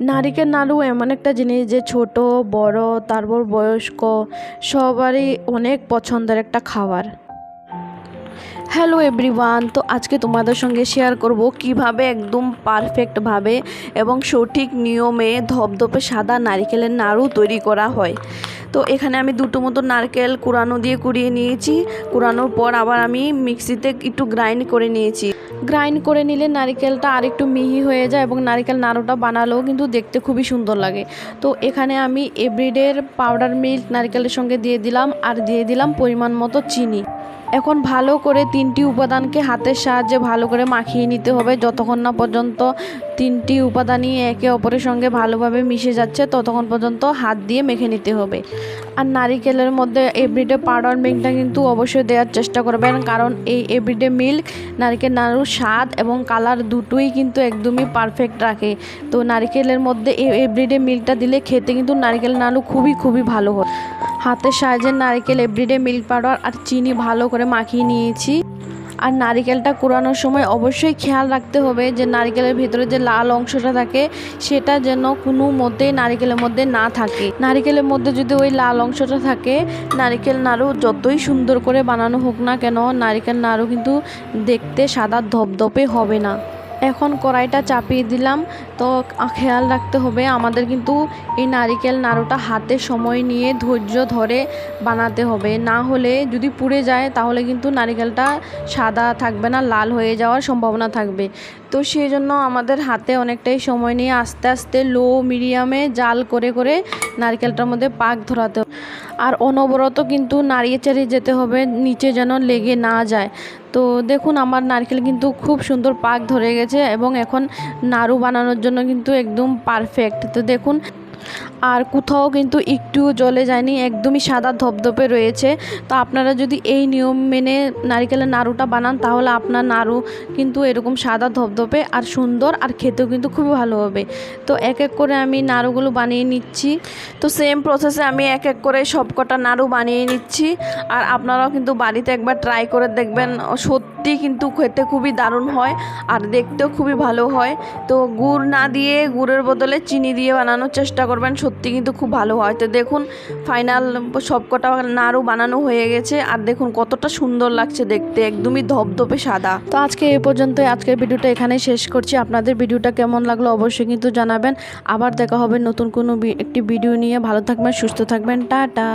নারিকেল নাড়ু এমন একটা জিনিস যে ছোট, বড়, তারপর বয়স্ক, সবারই অনেক পছন্দের একটা খাবার। হ্যালো এভরিওয়ান তো আজকে তোমাদের সঙ্গে শেয়ার করব কীভাবে একদম পারফেক্টভাবে এবং সঠিক নিয়মে ধপধপে সাদা নারিকেলের নাড়ু তৈরি করা হয়। তো এখানে আমি দুটো মতো নারকেল কুড়ানো দিয়ে কুড়িয়ে নিয়েছি। কুড়ানোর পর আবার আমি মিক্সিতে একটু গ্রাইন্ড করে নিয়েছি। গ্রাইন্ড করে নিলে নারিকেলটা আর একটু মিহি হয়ে যায় এবং নারিকেল নাড়ুটা বানালেও কিন্তু দেখতে খুবই সুন্দর লাগে। তো এখানে আমি এভরিডের পাউডার মিল্ক নারিকেলের সঙ্গে দিয়ে দিলাম আর দিয়ে দিলাম পরিমাণ মতো চিনি। এখন ভালো করে তিনটি উপাদানকে হাতের সাহায্যে ভালো করে মাখিয়ে নিতে হবে। যতক্ষণ না পর্যন্ত তিনটি উপাদানই একে অপরের সঙ্গে ভালোভাবে মিশে যাচ্ছে, ততক্ষণ পর্যন্ত হাত দিয়ে মেখে নিতে হবে। আর নারিকেলের মধ্যে এভরিডে পাউডার মিল্কটা কিন্তু অবশ্যই দেওয়ার চেষ্টা করবেন, কারণ এই এভরিডে মিল্ক নারিকেল নাড়ুর স্বাদ এবং কালার দুটোই কিন্তু একদমই পারফেক্ট রাখে। তো নারিকেলের মধ্যে এভরিডে মিল্কটা দিলে খেতে কিন্তু নারিকেল নাড়ু খুবই খুবই ভালো হয়। হাতের সাহায্যে নারিকেল এভরিডে মিল্ক পাউডার আর চিনি ভালো করে মাখিয়ে নিয়েছি। আর নারিকেলটা কুড়ানোর সময় অবশ্যই খেয়াল রাখতে হবে যে নারিকেলের ভিতরে যে লাল অংশটা থাকে, সেটা যেন কোনো মতেই নারিকেলের মধ্যে না থাকে। নারিকেলের মধ্যে যদি ওই লাল অংশটা থাকে, নারিকেল নাড়ু যতই সুন্দর করে বানানো হোক না কেন, নারিকেল নাড়ু কিন্তু দেখতে সাদা ধপধপে হবে না। এখন কড়াইটা চাপিয়ে দিলাম। তো খেয়াল রাখতে হবে, আমাদের কিন্তু এই নারিকেল নাড়ুটা হাতে সময় নিয়ে ধৈর্য ধরে বানাতে হবে। না হলে যদি পুড়ে যায়, তাহলে কিন্তু নারিকেলটা সাদা থাকবে না, লাল হয়ে যাওয়ার সম্ভাবনা থাকবে। তো সেই জন্য আমাদের হাতে অনেকটাই সময় নিয়ে আস্তে আস্তে লো মিডিয়ামে জাল করে করে নারকেলটার মধ্যে পাক ধরাতে হবে। আর অনবরত কিন্তু নাড়িয়ে চাড়িয়ে যেতে হবে, নিচে যেন লেগে না যায়। তো দেখুন, আমার নারকেল কিন্তু খুব সুন্দর পাক ধরে গেছে এবং এখন নাড়ু বানানোর জন্য কিন্তু একদম পারফেক্ট তো দেখুন আর কোথাও কিন্তু একটুও জলে যায়নি, একদমই সাদা ধপধপে রয়েছে। তো আপনারা যদি এই নিয়ম মেনে নারিকেলের নাড়ুটা বানান, তাহলে আপনার নাড়ু কিন্তু এরকম সাদা ধপধপে আর সুন্দর আর খেতেও কিন্তু খুবই ভালো হবে। তো এক এক করে আমি নাড়ুগুলো বানিয়ে নিচ্ছি। তো সেম প্রসেসে আমি এক এক করে সব কটা নাড়ু বানিয়ে নিচ্ছি। আর আপনারাও কিন্তু বাড়িতে একবার ট্রাই করে দেখবেন, সত্যি কিন্তু খেতে খুবই দারুণ হয় আর দেখতেও খুবই ভালো হয়। তো গুড় না দিয়ে, গুড়ের বদলে চিনি দিয়ে বানানোর চেষ্টা করবেন সত্যি কিন্তু খুব ভালো হয়। তো দেখুন ফাইনাল সবকটা নাড়ু বানানো হয়ে গেছে। আর দেখুন কতটা সুন্দর লাগছে দেখতে, একদমই ধপধপে সাদা। তো আজকে এ পর্যন্ত আজকের ভিডিওটা এখানেই শেষ করছি। আপনাদের ভিডিওটা কেমন লাগল অবশ্যই কিন্তু জানাবেন। আবার দেখা হবে নতুন কোনো একটি ভিডিও নিয়ে। ভালো থাকবেন, সুস্থ থাকবেন। টাটা।